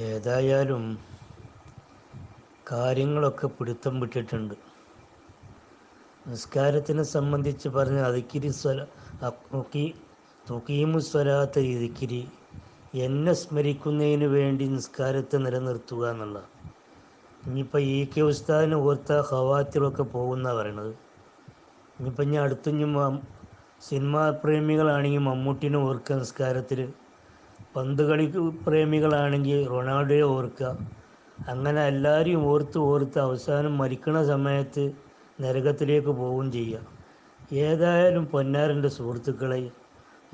ഏതായാലും കാര്യങ്ങളൊക്കെ പിടുത്തം വിട്ടിട്ടുണ്ട്. നിസ്കാരത്തിനെ സംബന്ധിച്ച് പറഞ്ഞ അതിക്കിരി സ്വല തുക്കീമു സ്വലാത്ത ഇതിക്കിരി എന്നെ സ്മരിക്കുന്നതിന് വേണ്ടി നിസ്കാരത്തെ നിലനിർത്തുക എന്നുള്ള ഇനിയിപ്പോൾ ഇ കെ ഉസ്താദിനെ ഓർത്ത ഹവാത്തിലൊക്കെ പോകുന്ന പറയണത്. ഇനിയിപ്പോൾ ഞാൻ അടുത്തും സിനിമാ പ്രേമികളാണെങ്കിൽ മമ്മൂട്ടിനെ ഓർക്കുക നിസ്കാരത്തിൽ പന്ത് കളി പ്രേമികളാണെങ്കിൽ റൊണാൾഡോയെ ഓർക്കുക. അങ്ങനെ എല്ലാവരെയും ഓർത്ത് ഓർത്ത് അവസാനം മരിക്കണ സമയത്ത് നരകത്തിലേക്ക് പോവുകയും ചെയ്യുക. ഏതായാലും പൊന്നാരന്റെ സുഹൃത്തുക്കളെ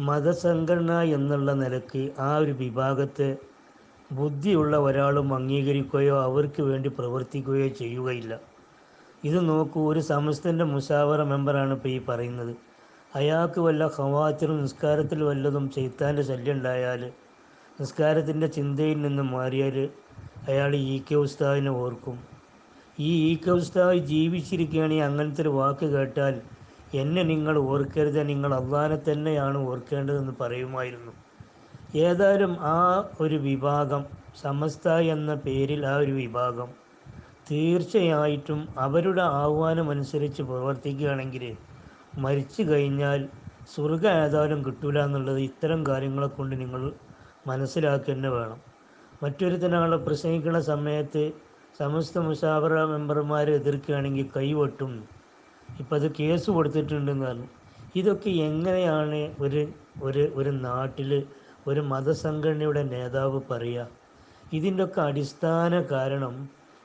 മതസംഘടന എന്നുള്ള നിലയ്ക്ക് ആ ഒരു വിഭാഗത്തെ ബുദ്ധിയുള്ള ഒരാളും അംഗീകരിക്കുകയോ അവർക്ക് വേണ്ടി പ്രവർത്തിക്കുകയോ ചെയ്യുകയില്ല. ഇത് നോക്കൂ ഒരു സമസ്തന്റെ മുസാവറ മെമ്പറാണ് ഇപ്പോൾ ഈ പറയുന്നത്. അയാൾക്ക് വല്ല ഹവാത്തിലും നിസ്കാരത്തിൽ വല്ലതും ചെയ്ത്താന്റെ ശല്യം ഉണ്ടായാൽ നിസ്കാരത്തിന്റെ ചിന്തയിൽ നിന്ന് മാറിയാൽ അയാൾ ഇ കെ ഉസ്താദിനെ ഓർക്കും. ഈ ഇ കെ ഉസ്താദ് ജീവിച്ചിരിക്കുകയാണെങ്കിൽ അങ്ങനത്തെ ഒരു വാക്ക് കേട്ടാൽ എന്നെ നിങ്ങൾ ഓർക്കരുത് നിങ്ങൾ അള്ളാനെ തന്നെയാണ് ഓർക്കേണ്ടതെന്ന് പറയുമായിരുന്നു. ഏതായാലും ആ ഒരു വിഭാഗം സമസ്ത എന്ന പേരിൽ ആ ഒരു വിഭാഗം തീർച്ചയായിട്ടും അവരുടെ ആഹ്വാനമനുസരിച്ച് പ്രവർത്തിക്കുകയാണെങ്കിൽ മരിച്ചു കഴിഞ്ഞാൽ സ്വർഗം ഏതായാലും കിട്ടൂല എന്നുള്ളത് ഇത്തരം കാര്യങ്ങളെ കൊണ്ട് നിങ്ങൾ മനസ്സിലാക്കുക തന്നെ വേണം മറ്റൊരുത്തനാളെ പ്രസംഗിക്കുന്ന സമയത്ത് സമസ്ത മുഷാവറ മെമ്പർമാർ എതിർക്കുകയാണെങ്കിൽ കൈവെട്ടും. ഇപ്പം അത് കേസ് കൊടുത്തിട്ടുണ്ടെന്ന് പറഞ്ഞു. ഇതൊക്കെ എങ്ങനെയാണ് ഒരു ഒരു ഒരു നാട്ടിൽ ഒരു മതസംഘടനയുടെ നേതാവ് പറയുക? ഇതിന്റെയൊക്കെ അടിസ്ഥാന കാരണം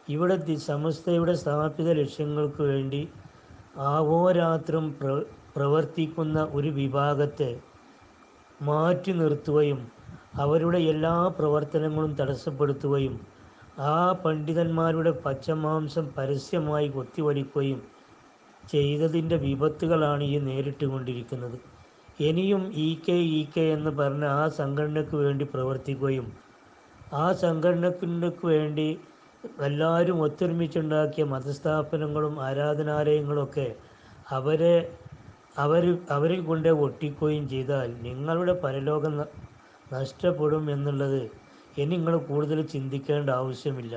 ഇവിടെ സമസ്തയുടെ സ്ഥാപിത ലക്ഷ്യങ്ങൾക്ക് വേണ്ടി ആവോരാത്രം പ്ര പ്രവർത്തിക്കുന്ന ഒരു വിഭാഗത്തെ മാറ്റി നിർത്തുകയും അവരുടെ എല്ലാ പ്രവർത്തനങ്ങളും തടസ്സപ്പെടുത്തുകയും ആ പണ്ഡിതന്മാരുടെ പച്ചമാംസം പരസ്യമായി കൊത്തിവലിക്കുകയും ചെയ്തതിന്റെ വിപത്തുകളാണ് ഈ നേരിട്ട് കൊണ്ടിരിക്കുന്നത് ഇനിയും ഇ കെ ഇ കെ എന്ന് പറഞ്ഞ ആ സംഘടനയ്ക്ക് വേണ്ടി പ്രവർത്തിക്കുകയും ആ സംഘടനക്കു വേണ്ടി എല്ലാവരും ഒത്തൊരുമിച്ചുണ്ടാക്കിയ മതസ്ഥാപനങ്ങളും ആരാധനാലയങ്ങളൊക്കെ അവരെ അവർ അവരിൽ കൊണ്ട് ഒട്ടിക്കുകയും ചെയ്താൽ നിങ്ങളുടെ പരലോകം നഷ്ടപ്പെടും എന്നുള്ളത് ഇനി നിങ്ങൾ കൂടുതൽ ചിന്തിക്കേണ്ട ആവശ്യമില്ല.